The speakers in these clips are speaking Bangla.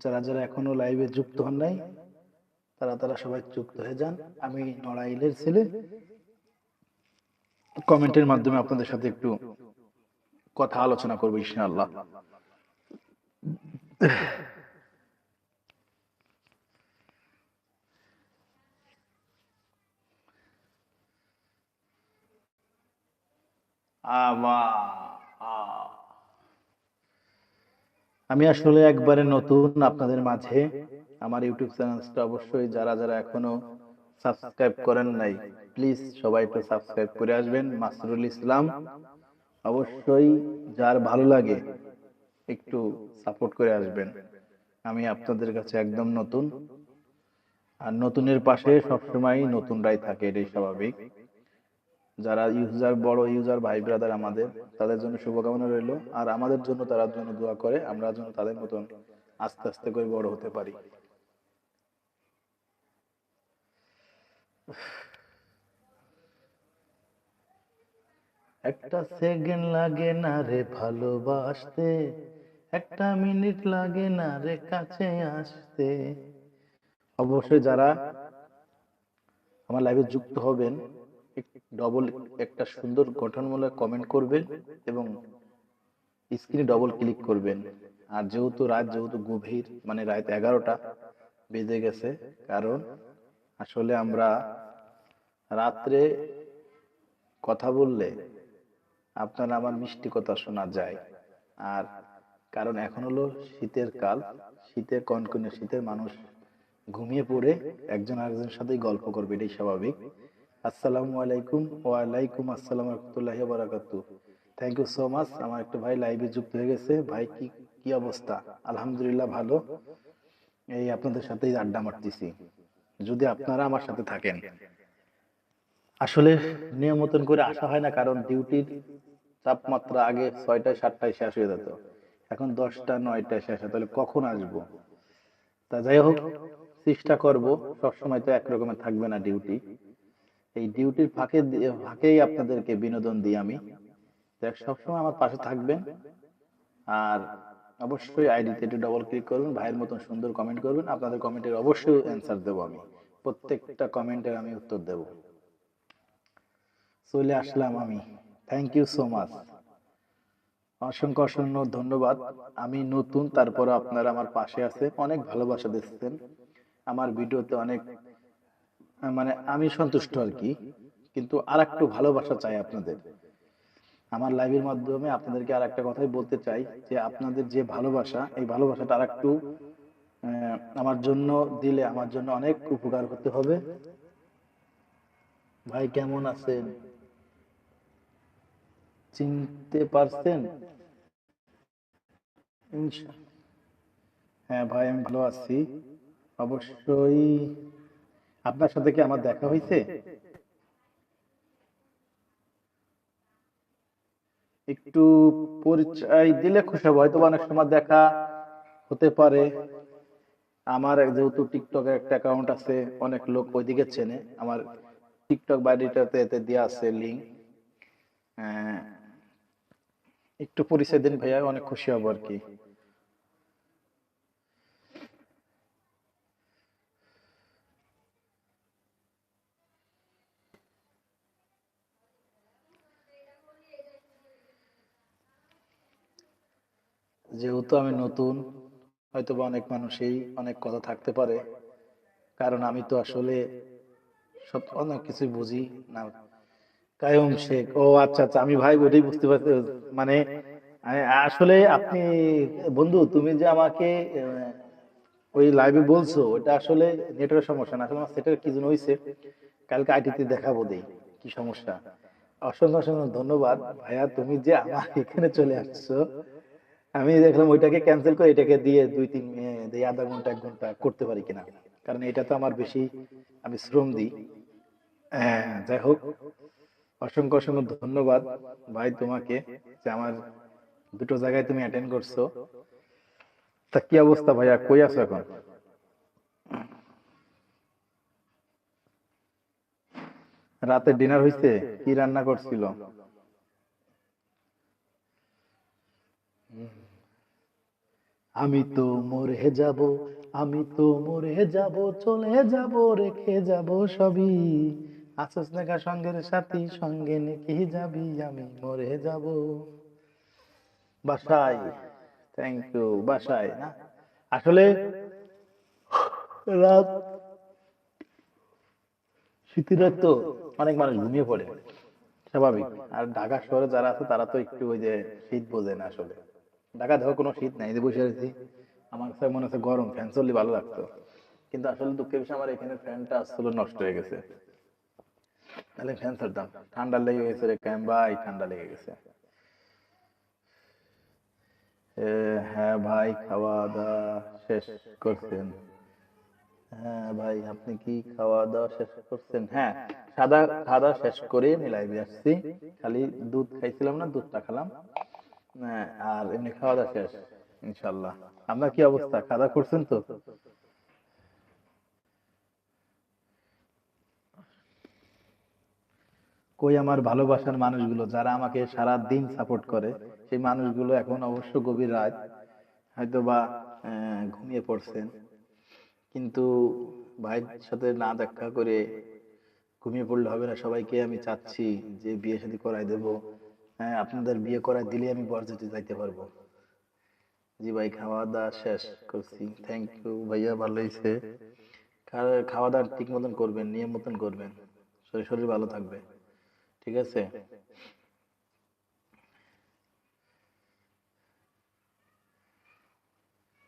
যারা যারা এখনও লাইভে যুক্ত হন নাই, তারা তারা সবাই যুক্ত হয়ে যান। আমি নড়াইলের ছেলে। কমেন্টের মাধ্যমে আপনাদের সাথে একটু কথা আলোচনা করব ইনশাআল্লাহ। আমা আ। আমি আসলে একবারে নতুন আপনাদের মাঝে। আমার ইউটিউব চ্যানেলটা অবশ্যই যারা যারা এখনও সাবস্ক্রাইব করেন নাই, প্লিজ সবাই একটু সাবস্ক্রাইব করে আসবেন, মাসরুল ইসলাম। অবশ্যই যার ভালো লাগে একটু সাপোর্ট করে আসবেন। আমি আপনাদের কাছে একদম নতুন। আর নতুনের পাশে সবসময় নতুনরাই থাকে, এটাই স্বাভাবিক। যারা ইউজার, বড় ইউজার, ভাই ব্রাদার আমাদের, তাদের জন্য শুভকামনা রইল। আর আমাদের জন্য তারা জন্য দোয়া করে, আমরা যেন তাদের মতন আস্তে আস্তে করে বড় হতে পারি। একটা সেকেন্ড লাগে না রে ভালোবাসতে, একটা মিনিট লাগে না রে কাছে আসতে। অবশ্যই যারা আমার লাইভে যুক্ত হবেন ডবল একটা সুন্দর গঠনমূলক কমেন্ট করবেন এবং স্ক্রিনে ডবল ক্লিক করবেন। আর যেহেতু রাত যেহেতু গভীর মানে রাত এগারোটা বেজে গেছে, কারণ আসলে আমরা রাত্রে কথা বললে আপনার আমার মিষ্টি কথা শোনা যায়। আর কারণ এখন হলো শীতের কাল, শীতের কনকনে শীতের মানুষ ঘুমিয়ে পড়ে একজন আরেকজনের সাথেই গল্প করবে, এটাই স্বাভাবিক। আসসালামু আলাইকুম ওয়ালাইকুম আসসালাম রহমতুল্লাহি বারাকাতু থ্যাংক ইউ সো মাচ আমার একটা ভাই লাইভে যুক্ত হয়ে গেছে। ভাই, কি কি অবস্থা? আলহামদুলিল্লাহ ভালো। এই আপনাদের সাথেই আড্ডা মারতেছি। যদি আপনারা আমার সাথে থাকেন। আসলে নিয়ম মতন করে আসা হয় না, কারণ ডিউটির তাপমাত্রা আগে ছয়টায়, সাতটায় শেষ হয়ে যেত। এখন দশটা, নয়টায় শেষ হয়। তাহলে কখন আসব? তা যাই হোক, চেষ্টা করব। সবসময় তো একরকমের থাকবে না ডিউটি এই ডিউটির ফাঁকে ফাঁকেই আপনাদেরকে বিনোদন দিই আমি। দেখ, সবসময় আমার পাশে থাকবেন। আর অবশ্যই আইডিতে একটু ডবল ক্লিক করবেন, ভাইয়ের মতন সুন্দর কমেন্ট করবেন। আপনাদের কমেন্টের অবশ্যই অ্যান্সার দেবো আমি। প্রত্যেকটা কমেন্টের আমি উত্তর দেব। চলে আসলাম আমি। থ্যাংক ইউ সো মাচ অসংখ্য অসংখ্য ধন্যবাদ। আমি নতুন তারপরে আপনারা আমার পাশে আছে অনেক ভালোবাসা দিচ্ছেন। আমার ভিডিওতে অনেক মানে আমি সন্তুষ্ট আর কি। কিন্তু আর একটু ভালোবাসা চাই আপনাদের। আমার লাইভের মাধ্যমে আপনাদেরকে আর একটা কথাই বলতে চাই যে, আপনাদের যে ভালোবাসা, এই ভালোবাসাটা আর একটু আমার জন্য দিলে আমার জন্য অনেক উপকার হতে হবে। ভাই, কেমন আছেন? চিনতে পারছেন? হ্যাঁ ভাই, আমি ভালো আছি। অবশ্যই আপনার সাথে কি আমার দেখা হয়েছে? একটু পরিচয় দিলে খুশি হব। হয়তো অনেক সময় দেখা হতে পারে। আমার যেহেতু টিকটকের একটা অ্যাকাউন্ট আছে, অনেক লোক ওইদিকে চেনে। আমার টিকটক বাড়িটাতে এতে দেওয়া আছে লিঙ্ক একটু পরিচয় দিন ভাইয়া, অনেক খুশি হব আর কি। যেহেতু আমি নতুন হয়তো বা অনেক মানুষই অনেক কথা থাকতে পারে। কারণ আমি তো আসলে সব অনেক কিছুই বুঝি না। কায়ুম শেখ, ও আচ্ছা আচ্ছা আমি ভাই ওটাই বুঝতে পারছি মানে আসলে আপনি, বন্ধু, তুমি যে আমাকে ওই লাইভে বলছো ওটা আসলে নেটওয়ার্ক সমস্যা না। আসলে আমার সেটার কি জন্য হয়েছে কালকে আইটিতে দেখাবো দেই, কি সমস্যা। অসংখ্য অসংখ্য ধন্যবাদ। ভাইয়া, তুমি যে আমার এখানে চলে আসছো আমি দেখলাম ওইটাকে ক্যান্সেল করে এটাকে দিয়ে দুই তিন আধা ঘণ্টা এক ঘণ্টা করতে পারি কিনা। কারণ এটা তো আমার বেশি আমি শ্রম দিই। হ্যাঁ, যাই হোক। অসংখ্য অসংখ্য ধন্যবাদ ভাই তোমাকে যে আমার দুটো জায়গায় তুমি অ্যাটেন্ড করছ। তা কি অবস্থা ভাইয়া? কই আছো এখন? রাতে ডিনার হইছে? কি রান্না করছিল? আমি তো মরে যাব, আমি তো মরে যাব, চলে যাব, রেখে যাব সবই। আসস নাকা সঙ্গের সাথী, সঙ্গে নাকি যাবি, আমি মরে যাব। বাসায় থ্যাংক ইউ বাসায়, না? আসলে, রাত শীতের রাত তো অনেক মানুষ ঘুমিয়ে পড়ে, স্বাভাবিক। আর ঢাকা শহরে যারা আছে, তারা তো একটু ওই যে শীত বোঝে না আসলে। ঢাকা দেখো কোনো শীত নাই যে বসে আছি। আমার কাছে মনে হচ্ছে গরম, ফ্যান চললে ভালো লাগতো। কিন্তু আসলে দুঃখের বিষয়, আমার এখানে ফ্যানটা আসলে নষ্ট হয়ে গেছে। তাহলে ফ্যান ছাড়তাম ঠান্ডা লেগে গেছে রে ক্যাম্বাই ঠান্ডা লেগে গেছে। হ্যাঁ ভাই খাওয়া দাওয়া শেষ করছেন। হ্যাঁ ভাই, আপনি কি খাওয়া দাওয়া শেষ করছেন? হ্যাঁ সাদা খাওয়া দাওয়া শেষ করে আমি লাইভে আসছি। খালি দুধ খাইছিলাম না, দুধটা খেলাম। আর এমনি খাওয়া দাওয়া শেষ, ইনশাল্লাহ। আপনার কি অবস্থা? খাওয়া করছেন তো? কই আমার ভালোবাসার মানুষগুলো, যারা আমাকে সারা দিন সাপোর্ট করে, সেই মানুষগুলো এখন অবশ্য গভীর রাত হয়তো বা ঘুমিয়ে পড়ছেন। কিন্তু ভাইয়ের সাথে না দেখা করে ঘুমিয়ে পড়লে হবে না, সবাইকে আমি চাচ্ছি যে বিয়ে শাদী করাই দেব। হ্যাঁ আপনাদের বিয়ে করাই দিলে আমি বরযাত্রী যাইতে পারব। জি ভাই খাওয়া দাওয়া শেষ করছি। থ্যাংক ইউ ভাইয়া, ভালো হয়েছে খাওয়া দাওয়া ঠিক মতন করবেন, নিয়ম মতন করবেন। শরীর শরীর ভালো থাকবে। ঠিক আছে?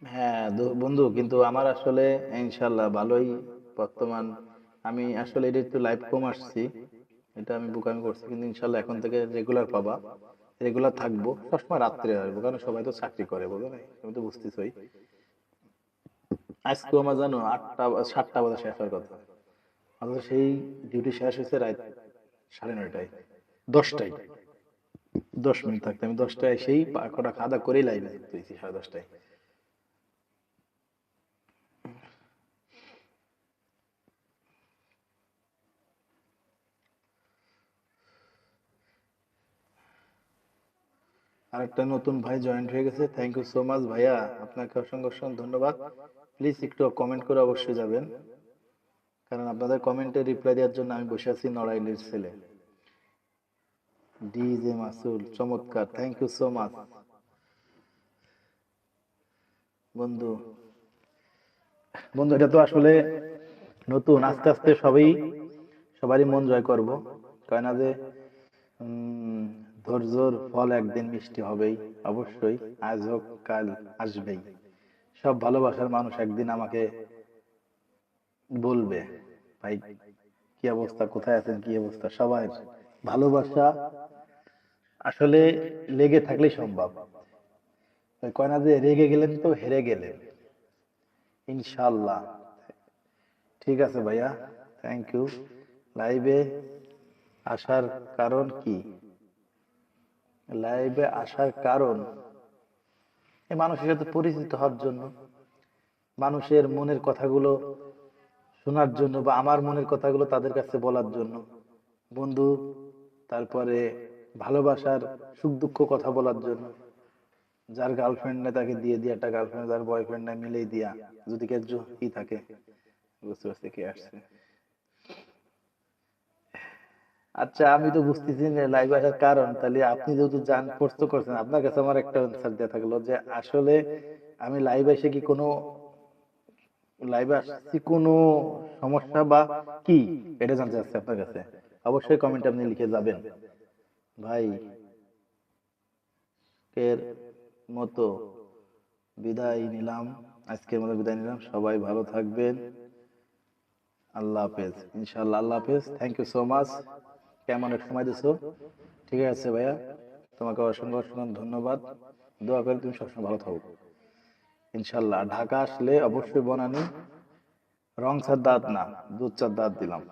হ্যাঁ বন্ধু, কিন্তু আমার আসলে ইনশাল্লাহ ভালোই বর্তমান। আমি আসলে এটা একটু লাইভ কম আসছি। এটা আমি বুকামি করছি, কিন্তু ইনশাল্লাহ এখন থেকে রেগুলার পাবা। রেগুলার থাকব, সবসময় রাত্রে আসব, কারণ সবাই তো চাকরি করে বুঝো না? তুমি তো বুঝতেছই। আজকে আমার জানো, আটটা, সাতটা বাজে শেষ হওয়ার কথা। অথচ সেই ডিউটি শেষ হয়েছে রাত সাড়ে নয়টায়, দশটায়। দশ মিনিট থাকতে, আমি দশটায় সেই কটা দাওয়া করেই লাইভে হয়েছি, সাড়ে দশটায়। আরেকটা নতুন ভাই জয়েন্ট হয়ে গেছে। থ্যাংক ইউ সো মাচ ভাইয়া। আপনাকে অসংখ্য অসংখ্য ধন্যবাদ। প্লিজ একটু কমেন্ট করে অবশ্যই যাবেন। কারণ আপনাদের কমেন্টে রিপ্লাই দেওয়ার জন্য আমি বসে আছি নড়াইলের ছেলে ডিজে মাসুল চমৎকার। থ্যাংক ইউ সো মাচ বন্ধু বন্ধু, এটা তো আসলে নতুন। আস্তে আস্তে সবাই, সবারই মন জয় করব। কয় না যে ধৈর্যর ফল একদিন মিষ্টি হবেই, অবশ্যই আজ হোক, কাল আসবেই। সব ভালোবাসার মানুষ একদিন আমাকে বলবে, ভাই, কি অবস্থা, কোথায় আছেন, কি অবস্থা? সবাই ভালোবাসা আসলে লেগে থাকলেই সম্ভব। ওই কয় না যে রেগে গেলেন তো হেরে গেলেন। ইনশাল্লাহ ঠিক আছে ভাইয়া থ্যাংক ইউ লাইভে আসার কারণ কি? লাইভে আসার কারণ এই মানুষের সাথে পরিচিত হওয়ার জন্য, মানুষের মনের কথাগুলো শোনার জন্য বা আমার মনের কথাগুলো তাদের কাছে বলার জন্য। বন্ধু, তারপরে ভালোবাসার সুখ দুঃখ কথা বলার জন্য। যার গার্লফ্রেন্ড নেই তাকে দিয়ে দিয়া, একটা গার্লফ্রেন্ড যার বয়ফ্রেন্ড নাই মিলেই দিয়া, যদি কেউ কি থাকে, বুঝতে পারছি কে আসছে। আচ্ছা আমি তো বুঝতেছি না লাইভ আসার কারণ। তাহলে আপনি যেহেতু জান, প্রশ্ন করছেন, আপনার কাছে আমার একটা অ্যান্সার দেওয়া থাকল যে, আসলে আমি লাইভ এসে কি কোনো লাইভে আসছি কোনো সমস্যা বা কি? এটা জানতে চাচ্ছি আপনার কাছে। অবশ্যই কমেন্ট আপনি লিখে যাবেন। ভাই এর মতো বিদায় নিলাম। আজকের মতো বিদায় নিলাম। সবাই ভালো থাকবেন। আল্লাহ হাফেজ। ইনশাআল্লাহ, আল্লাহ হাফেজ। থ্যাংক ইউ সো মাচ কেমন এক সময় দিছো? ঠিক আছে ভাইয়া। তোমাকে অসংখ্য অসংখ্য ধন্যবাদ। দোয়া করি তুমি সবসময় ভালো থাকো। ইনশাল্লাহ ঢাকা আসলে অবশ্যই বনানি। রং চার দাঁত না দুধ চার দাঁত দিলাম।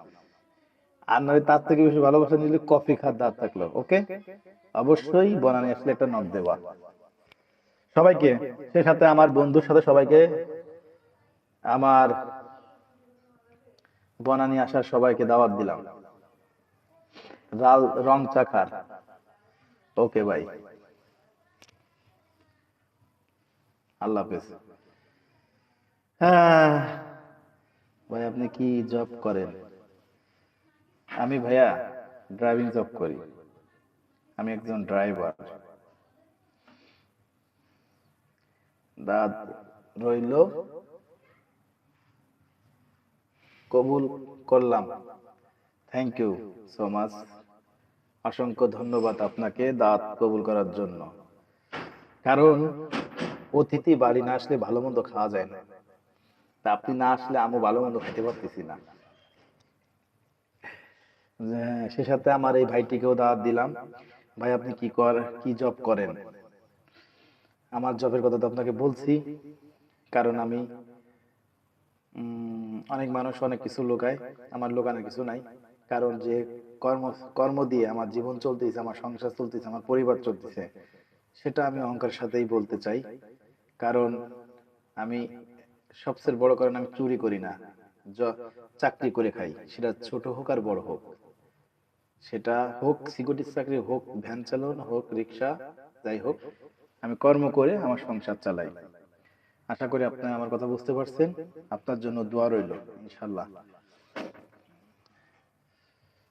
আর নয়, তার থেকে বেশি ভালোবাসা নিলে কফি খার দাঁত থাকল, ওকে? অবশ্যই বনানি আসলে একটা নখ দেওয়া। সবাইকে, সেই সাথে আমার বন্ধুর সাথে সবাইকে, আমার বনানি আসার সবাইকে দাওয়াত দিলাম। লাল রং চাখার ওকে, ভাই। আল্লাহ হ্যাঁ ভাই, আপনি কি জব করেন? আমি, ভাইয়া ড্রাইভিং জব করি। আমি একজন ড্রাইভার দাঁত রইল। কবুল করলাম। থ্যাংক ইউ সো মাচ অসংখ্য ধন্যবাদ আপনাকে দাঁত কবুল করার জন্য। কারণ অতিথি বাড়ি না আসলে ভালো মন্দ খাওয়া যায় না। তা আপনি না আসলে আমি ভালো মন্দ খেতে পারতেছি না। সে সাথে আমার এই ভাইটিকেও দাওয়াত দিলাম। ভাই, আপনি কি কর, কি জব করেন? আমার জবের কথা তো আপনাকে বলছি। কারণ আমি অনেক মানুষ অনেক কিছু লোকায়। আমার লোকানোর কিছু নাই। কারণ যে কর্ম কর্ম দিয়ে আমার জীবন চলতেছে, আমার সংসার চলতেছে, আমার পরিবার চলতেছে, সেটা আমি অহংকার সাথেই বলতে চাই। কারণ আমি সবচেয়ে বড় কারণ আমি চুরি করি না চাকরি করে খাই, সেটা ছোট হোক আর বড় হোক। সেটা হোক সিকিউরিটির চাকরি হোক, ভ্যান চালানো হোক, রিক্সা, যাই হোক, আমি কর্ম করে আমার সংসার চালাই। আশা করি আপনি আমার কথা বুঝতে পারছেন। আপনার জন্য দোয়া রইল ইনশাল্লাহ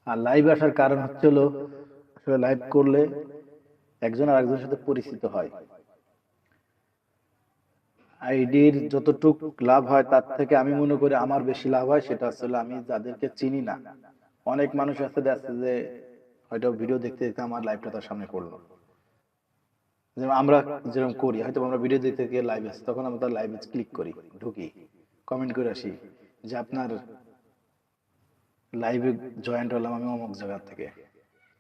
আর লাইভ আসার কারণ হচ্ছে হলো, আসলে লাইভ করলে একজন আর একজনের সাথে পরিচিত হয়। আইডির যতটুক লাভ হয় তার থেকে আমি মনে করি আমার বেশি লাভ হয়, সেটা আসলে আমি যাদেরকে চিনি না। অনেক মানুষ আছে দেখছে যে হয়তো ভিডিও দেখতে দেখতে আমার লাইভটা তার সামনে পড়ল। যেমন আমরা যেরকম করি, হয়তো আমরা ভিডিও দেখতে গিয়ে লাইভ আছে তখন আমরা তার লাইভে ক্লিক করি, ঢুকি কমেন্ট করে আসি যে আপনার লাইভে জয়েন্ট হলাম আমি অমুক জায়গা থেকে।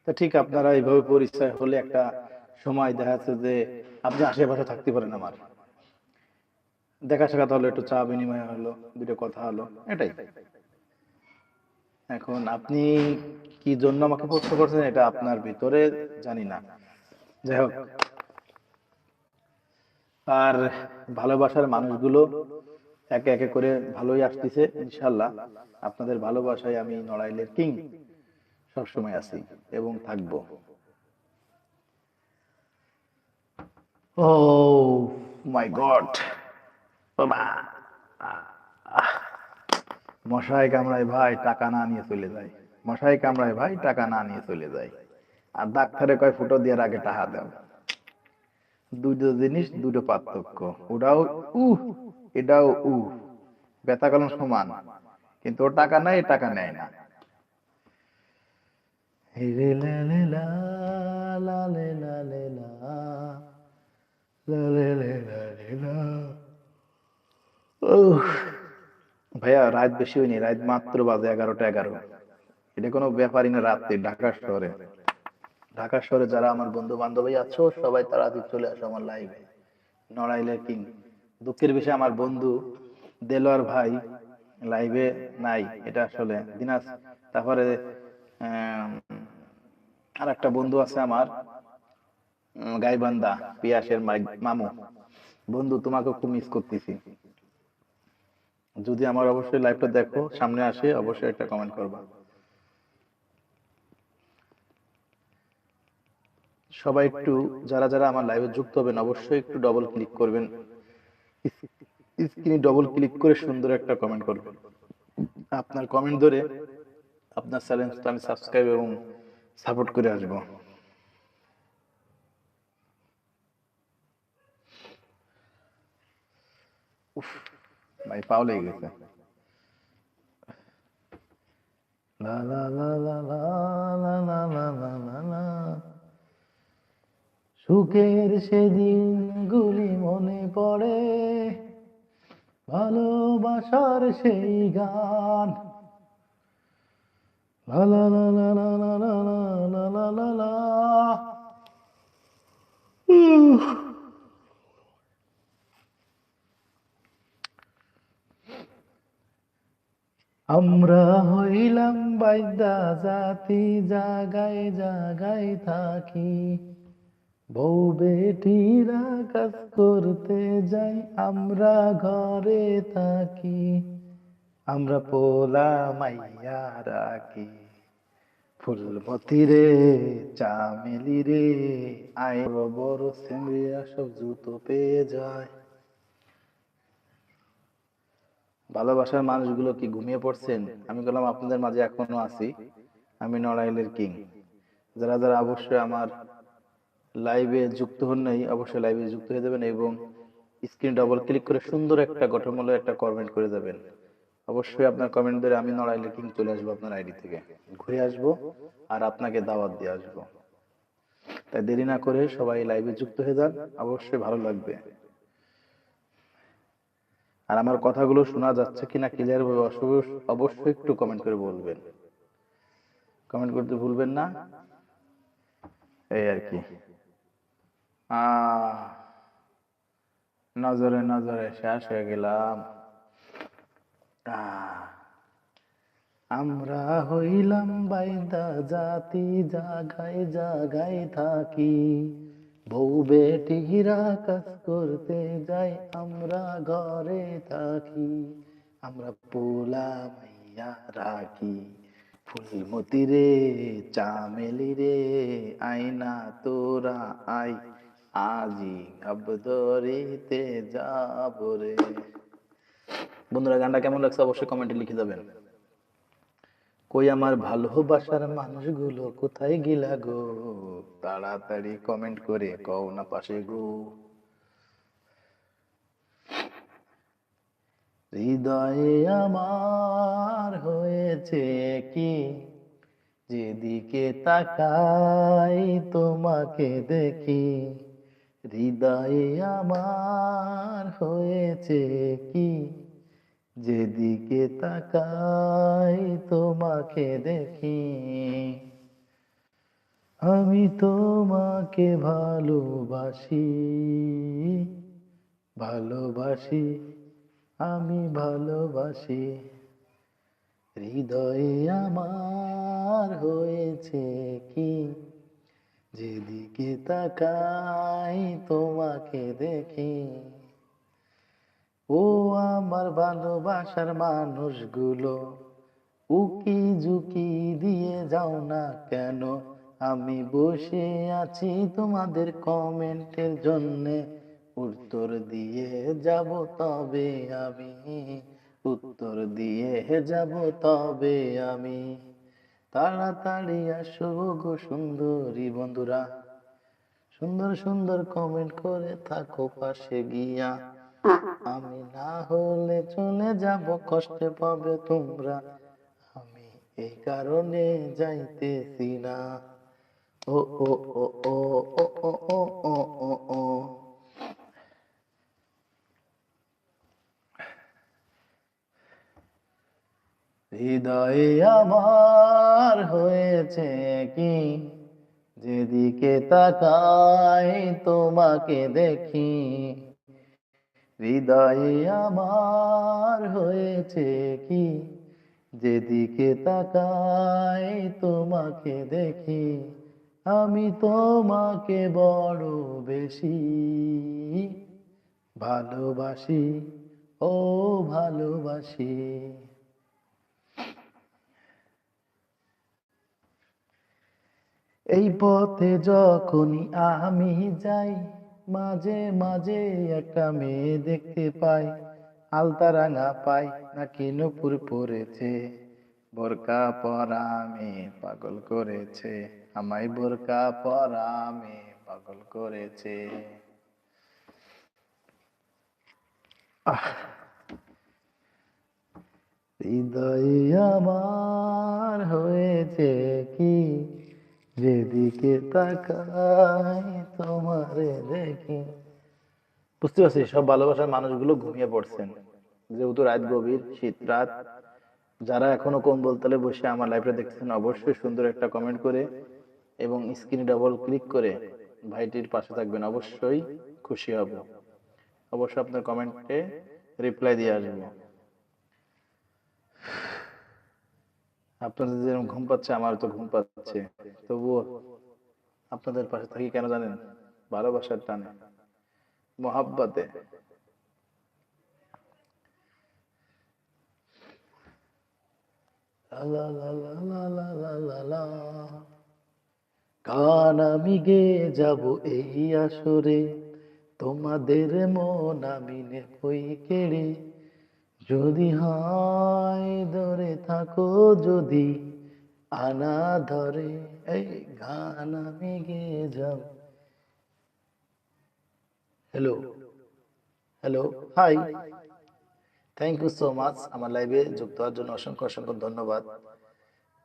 তা ঠিক আপনারা এইভাবে পরিচয় হলে একটা সময় দেখা যাচ্ছে যে আপনি আশেপাশে থাকতে পারেন আমার। দেখা সাক্ষাৎ হলো, একটু চা বিনিময় হলো, দুটো কথা হলো, এটাই। এখন আপনি কি জন্য আমাকে প্রশ্ন করছেন এটা আপনার ভিতরে জানি না। যাই হোক। আর ভালোবাসার মানুষগুলো একে একে করে ভালোই আসতেছে ইনশাল্লাহ আপনাদের ভালোবাসায় আমি নড়াইলের কিং সবসময় আছি এবং থাকব। ও মাই গড বাবা মশাই কামড়ায় ভাই, টাকা না নিয়ে চলে যায়। মশাই কামড়ায় ভাই, টাকা না নিয়ে চলে যায়। আর ডাক্তারে কয়, ফুটো দিয়ে আগে টাকা দাও। দুটো জিনিস, দুটো পার্থক্য। ওটাও উ এটাও উ ব্যথা কলম সমান। কিন্তু ও টাকা নেয় টাকা নেয় না। ভাইয়া রাত বেশি হয়নি রাত মাত্র বাজে এগারোটা এগারো। এটা কোনো ব্যাপারই না রাত্রি ঢাকা শহরে। ঢাকা শহরে যারা আমার বন্ধু বান্ধবী আছো সবাই তাড়াতাড়ি চলে আসো আমার লাইভে নড়াইলের কিং। দুঃখের বিষয় আমার বন্ধু দেলোয়ার ভাই লাইভে নাই, এটা আসলে দিনাজ। তারপরে আর একটা বন্ধু আছে আমার গাইবান্ধা, পিয়াসের মামু। বন্ধু, তোমাকে খুব মিস করতেছি। যদি আমার অবশ্যই লাইভটা দেখো, সামনে আসে, অবশ্যই একটা কমেন্ট করবা। সবাই একটু, যারা যারা আমার লাইভে যুক্ত হবেন, অবশ্যই একটু ডবল ক্লিক করবেন। স্ক্রিনে ডবল ক্লিক করে সুন্দর একটা কমেন্ট করবেন আপনার কমেন্ট ধরে আপনার চ্যানেলটা আমি সাবস্ক্রাইব এবং সাপোর্ট করে আসব ভাই পাও লেগে গেছে লা লা লা লা লা লা লা লা লা। সুখের সেদিন গুলি মনে পড়ে ভালোবাসার সেই গান আমরা হইলাম বাইদা জাতি জাগাই জাগায় থাকি বউ বেটিরা কাজ করতে যাই, আমরা ঘরে থাকি। আমরা পোলা মাইয়া রাখি। ফুলমতি রে চামেলি রে আয় বড় সেমরিয়া সব জুতো পেয়ে যায়। ভালোবাসার মানুষগুলো কি ঘুমিয়ে পড়ছেন? আমি বললাম, আপনাদের মাঝে এখনও আছি। আমি নড়াইলের কিং। যারা যারা অবশ্যই আমার লাইভে যুক্ত হন নাই, অবশ্যই লাইভে যুক্ত হয়ে যাবেন এবং স্ক্রিন ডাবল ক্লিক করে সুন্দর একটা গঠনমূলক একটা কমেন্ট করে যাবেন। অবশ্যই আপনার কমেন্ট ধরে আমি নড়াইলের কিং চলে আসব আপনার আইডি থেকে। ঘুরে আসব আর আপনাকে দাওয়াত দিয়ে আসব। তাই দেরি না করে সবাই লাইভে যুক্ত হয়ে যান, অবশ্যই ভালো লাগবে। আর আমার কথাগুলো শোনা যাচ্ছে কিনা ক্লিয়ার ভাবে অবশ্য- অবশ্যই একটু কমেন্ট করে বলবেন। কমেন্ট করতে ভুলবেন না। এই আর কি। নজরে নজরে শেষ হয়ে গেলাম। আমরা হইলাম বাইদা জাতি, জাগায় জাগায় থাকি। বউ বেটিরা কাজ করতে যাই, আমরা ঘরে থাকি। আমরা পোলা মাইয়া রাখি। ফুলমতি রে চামেলি রে আইনা তোরা আই আজি আবদরিতে যাব রে। বন্ধুরা, গানটা কেমন লাগছে অবশ্যই কমেন্টে লিখে যাবেন। কই আমার ভালোবাসার মানুষগুলো কোথায় গিলা গো? তাড়াতাড়ি কমেন্ট করে কও না পাশে গো। হৃদয়ে আমার হয়েছে কি? যেদিকে তাকাই তোমাকে দেখি। হৃদয়ে আমার হয়েছে কি? যেদিকে তাকাই তোমাকে দেখি। আমি তোমাকে ভালোবাসি ভালোবাসি, আমি ভালোবাসি। হৃদয়ে আমার হয়েছে কি? যেদিকে তাকাই তোমাকে দেখি, ও আমার ভালোবাসার মানুষগুলো, উকি ঝুঁকি দিয়ে যাও না কেন? আমি বসে আছি তোমাদের কমেন্টের জন্যে, উত্তর দিয়ে যাব তবে আমি, উত্তর দিয়ে যাব তবে আমি। তাড়াতাড়ি আসো গো সুন্দরী বন্ধুরা সুন্দর সুন্দর কমেন্ট করে থাকো পাশে গিয়া আমি না হলে চলে যাব কষ্টে পাবে তোমরা আমি এই কারণে যাইতেছি না ও ও ও ও ও ও ও ও ও ও হৃদয়ে আমার হয়েছে কি? যেদিকে তাকাই তোমাকে দেখি। হৃদয়ে আমার হয়েছে কি? যেদিকে তাকাই তোমাকে দেখি। আমি তোমাকে বড় বেশি ভালোবাসি, ও ভালোবাসি। এই পথে যখনই আমি যাই, মাঝে মাঝে একটা মেয়ে দেখতে পাই। আলতা রাঙা পাই, নাকি নুপুর পরেছে। বোরকা পরা মেয়ে পাগল করেছে। আমায় বোরকা পরা মেয়ে পাগল করেছে। হৃদয়ে আমার হয়েছে কি? যেদিকে তাকাই তোমারে দেখি। বুঝতে পারছি, সব ভালোবাসার মানুষগুলো ঘুমিয়ে পড়ছেন। যেহেতু রাত গভীর, শীত রাত, যারা এখনও কম্বল তলে বসে আমার লাইভটা দেখছেন অবশ্যই সুন্দর একটা কমেন্ট করে এবং স্ক্রিনে ডাবল ক্লিক করে ভাইটির পাশে থাকবেন। অবশ্যই খুশি হব। অবশ্যই আপনার কমেন্টে রিপ্লাই দিয়ে আসব। আপনাদের যেরকম ঘুম পাচ্ছে আমার তো ঘুম পাচ্ছে। তবুও আপনাদের পাশে থাকি কেন জানেন? ভালোবাসার টানে। মহাব্বাতে। কান আমি গে যাব এই আসরে। তোমাদের মন আমি নেবই কেড়ে। যদি হয় ধরে থাকো, যদি আনা ধরে, এই গান আমি গেয়ে যাব hello hello hi thank you so much আমার লাইভে যুক্ত হওয়ার জন্য অসংখ্য অসংখ্য ধন্যবাদ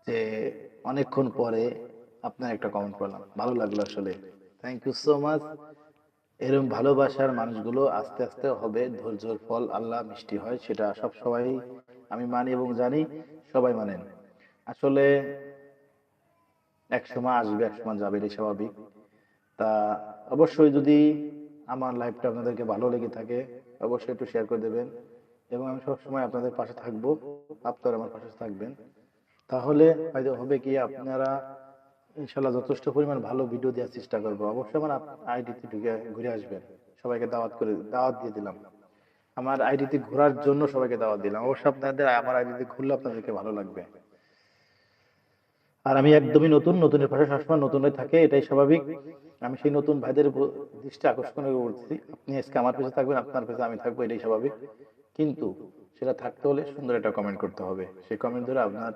যে অনেকক্ষণ পরে আপনার একটা কমেন্ট করলাম। ভালো লাগল আসলে। থ্যাংক ইউ সো মাচ এরকম ভালোবাসার মানুষগুলো আস্তে আস্তে হবে, ধৈর্যর ফল আল্লাহ মিষ্টি হয়, সেটা সব সবাই আমি মানি এবং জানি, সবাই মানেন। আসলে এক সময় আসবে এক সময় যাবে, এটাই স্বাভাবিক। তা অবশ্যই যদি আমার লাইফটা আপনাদেরকে ভালো লেগে থাকে, অবশ্যই একটু শেয়ার করে দেবেন এবং আমি সবসময় আপনাদের পাশে থাকব, আপনারা আমার পাশে থাকবেন। তাহলে হয়তো হবে কি আপনারা ইনশাল্লাহ যথেষ্ট পরিমাণ ভালো ভিডিও দেওয়ার চেষ্টা করব। অবশ্যই আমার আইডিতে ঢুকে ঘুরে আসবেন। সবাইকে দাওয়াত করে দাওয়াত দিয়ে দিলাম। আমার আইডিতে ঘোরার জন্য সবাইকে দাওয়াত দিলাম। অবশ্যই আপনাদের আমার আইডিতে ঘুরলে আপনাদেরকে ভালো লাগবে। আর আমি একদমই নতুন, নতুনের পাশে সবসময় নতুন হয়ে থাকে, এটাই স্বাভাবিক। আমি সেই নতুন ভাইদের দৃষ্টি আকর্ষণ করে বলছি আপনি আজকে আমার পেছনে থাকবেন, আপনার পেছনে আমি থাকব, এটাই স্বাভাবিক। কিন্তু সেটা থাকতে হলে সুন্দর একটা কমেন্ট করতে হবে। সেই কমেন্ট ধরে আপনার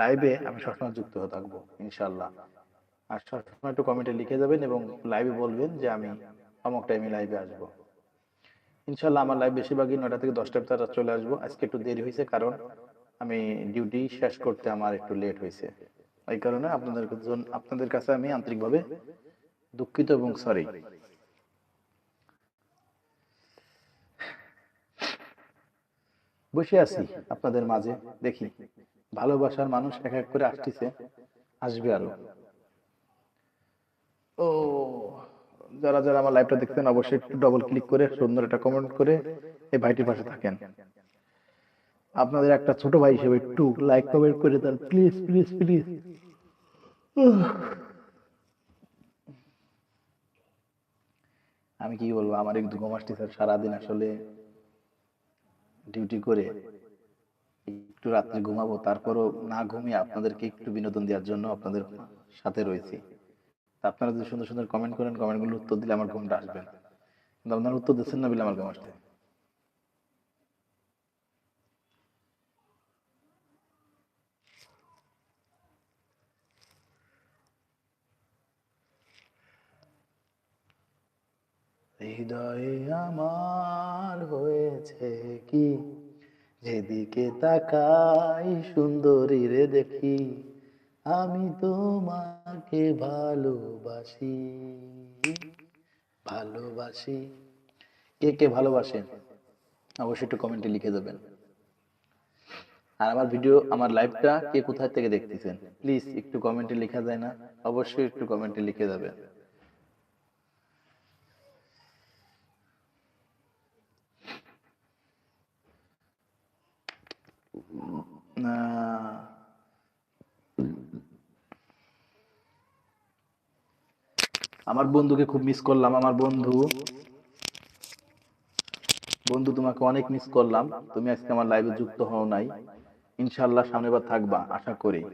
লাইভে আমি সবসময় যুক্ত হয়ে থাকব ইনশাল্লাহ। আর সবসময় একটু কমেন্টে লিখে যাবেন এবং লাইভে বলবেন যে আমি অমুক টাইমে লাইভে আসব। ইনশাল্লাহ আমার লাইভ বেশিরভাগই নয়টা থেকে দশটার ভিতরে চলে আসব। আজকে একটু দেরি হয়েছে কারণ আমি ডিউটি শেষ করতে আমার একটু লেট হয়েছে। এই কারণে আপনাদের আপনাদের কাছে আমি আন্তরিকভাবে দুঃখিত এবং সরি বসে আছি আপনাদের মাঝে দেখি। ভালোবাসার মানুষ এক এক করে আসতেছে, আসবে আরও। ও যারা যারা আমার লাইভটা দেখছেন অবশ্যই একটু ডবল ক্লিক করে সুন্দর একটা কমেন্ট করে এই ভাইটির পাশে থাকেন। আপনাদের একটা ছোট ভাই হিসেবে একটু লাইক কমেন্ট করে দেন প্লিজ প্লিজ প্লিজ আমি কি বলব, আমার একটু ঘুম আসতেছে সারাদিন আসলে ডিউটি করে। একটু রাত্রে ঘুমাবো, তারপরও না ঘুমিয়ে আপনাদেরকে একটু বিনোদন দেওয়ার জন্য আপনাদের সাথে রয়েছি। আপনারা যদি সুন্দর সুন্দর কমেন্ট করেন কমেন্টগুলো উত্তর দিলে আমার ঘুমটা আসবে না। কিন্তু আপনারা উত্তর দিচ্ছেন না বলে আমার ঘুম আসছে হৃদয়ে আমার হয়েছে কি? যেদিকে তাকাই সুন্দরী রে দেখি, আমি তোমাকে ভালোবাসি। ভালোবাসি। কে কে ভালোবাসেন? অবশ্যই একটু কমেন্টে লিখে দেবেন। আর আমার ভিডিও আমার লাইভটা কে কোথায় থেকে দেখতেছেন? প্লিজ একটু কমেন্টে লেখা যায় না। অবশ্যই একটু কমেন্টে লিখে যাবেন। আমার বন্ধুকে খুব মিস করলাম, আমার বন্ধু। বন্ধু, তোমাকে অনেক মিস করলাম। তুমি আজকে আমার লাইভে যুক্ত হও নাই। ইনশাল্লাহ সামনেবার থাকবা, আশা করি।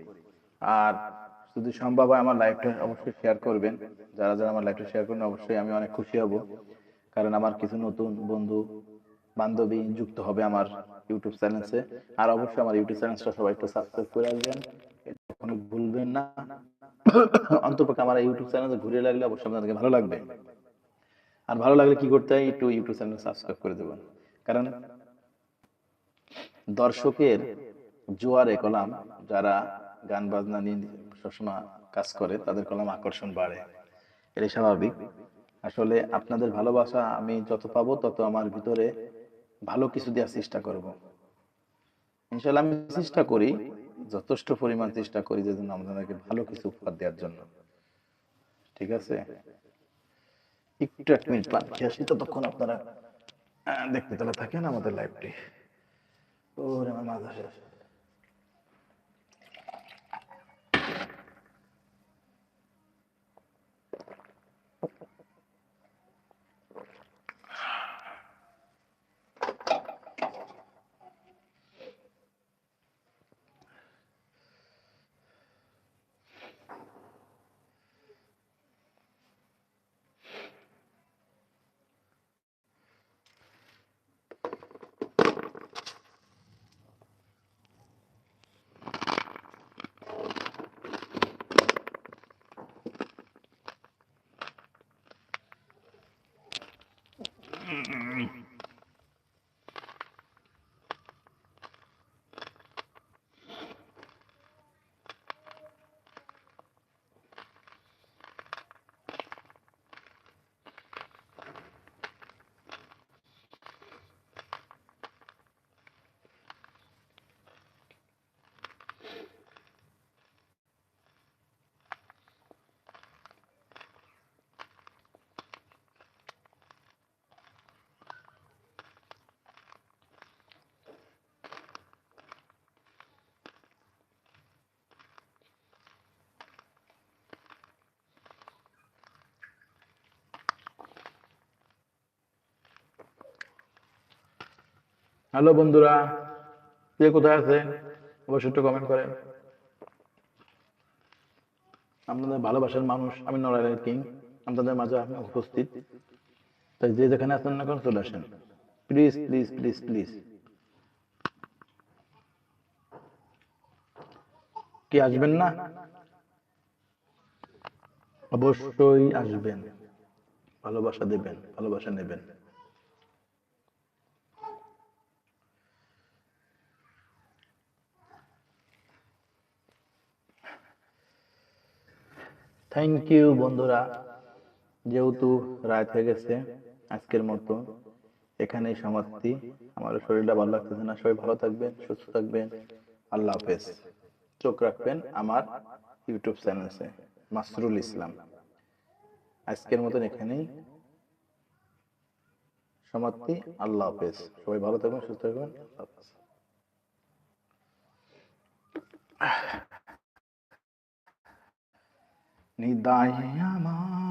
আর যদি সম্ভব হয় আমার লাইভটা অবশ্যই শেয়ার করবেন। যারা যারা আমার লাইভটা শেয়ার করবেন অবশ্যই আমি অনেক খুশি হব। কারণ আমার কিছু নতুন বন্ধু বান্ধবী যুক্ত হবে আমার ইউটিউব চ্যানেলে আর অবশ্যই আমার ইউটিউব চ্যানেলটা সবাই একটু সাবস্ক্রাইব করে এটা কখনো ভুলবেন না। অন্তপক্ষে আমার ইউটিউব চ্যানেলে ঘুরে লাগলে অবশ্যই আপনাদেরকে ভালো লাগবে। আর ভালো লাগলে কি করতে হয়, একটু ইউটিউব চ্যানেল সাবস্ক্রাইব করে দেবেন। কারণ দর্শকের জোয়ারে কলাম, যারা গান বাজনা নিয়ে সবসময় কাজ করে, তাদের কলাম আকর্ষণ বাড়ে। এটাই স্বাভাবিক। আসলে আপনাদের ভালোবাসা আমি যত পাবো, তত আমার ভিতরে ভালো কিছু দেওয়ার চেষ্টা করব। ইনশাল্লাহ আমি চেষ্টা করি যথেষ্ট পরিমাণ চেষ্টা করি যে জন্য আমাদেরকে ভালো কিছু উপহার দেওয়ার জন্য। ঠিক আছে? একটু এক মিনিট পান খেয়ে আসি, ততক্ষণ আপনারা দেখতে তাহলে থাকেন আমাদের লাইভটি ওরে আমার মাথা হ্যালো বন্ধুরা, কে কোথায় আছেন অবশ্যই একটু কমেন্ট করেন আপনাদের ভালোবাসার মানুষ আমি নড়াইলের কিং আপনাদের মাঝে আমি উপস্থিত। তাই যে যেখানে আছেন না কেন চলে আসেন। প্লিজ প্লিজ প্লিজ প্লিজ কি আসবেন না? অবশ্যই আসবেন। ভালোবাসা দেবেন, ভালোবাসা নেবেন। থ্যাংক ইউ বন্ধুরা। যেহেতু রাত হয়ে গেছে, আজকের মতো এখানেই সমাপ্তি। আমার শরীরটা ভালো লাগতেছে না। সবাই ভালো থাকবেন, সুস্থ থাকবেন। আল্লাহ হাফেজ। চোখ রাখবেন আমার ইউটিউব চ্যানেলে, মাসরুল ইসলাম। আজকের মতন এখানেই সমাপ্তি। আল্লাহ হাফেজ। সবাই ভালো থাকবেন, সুস্থ থাকবেন। আল্লাহ হাফেজ। নিদায় আমার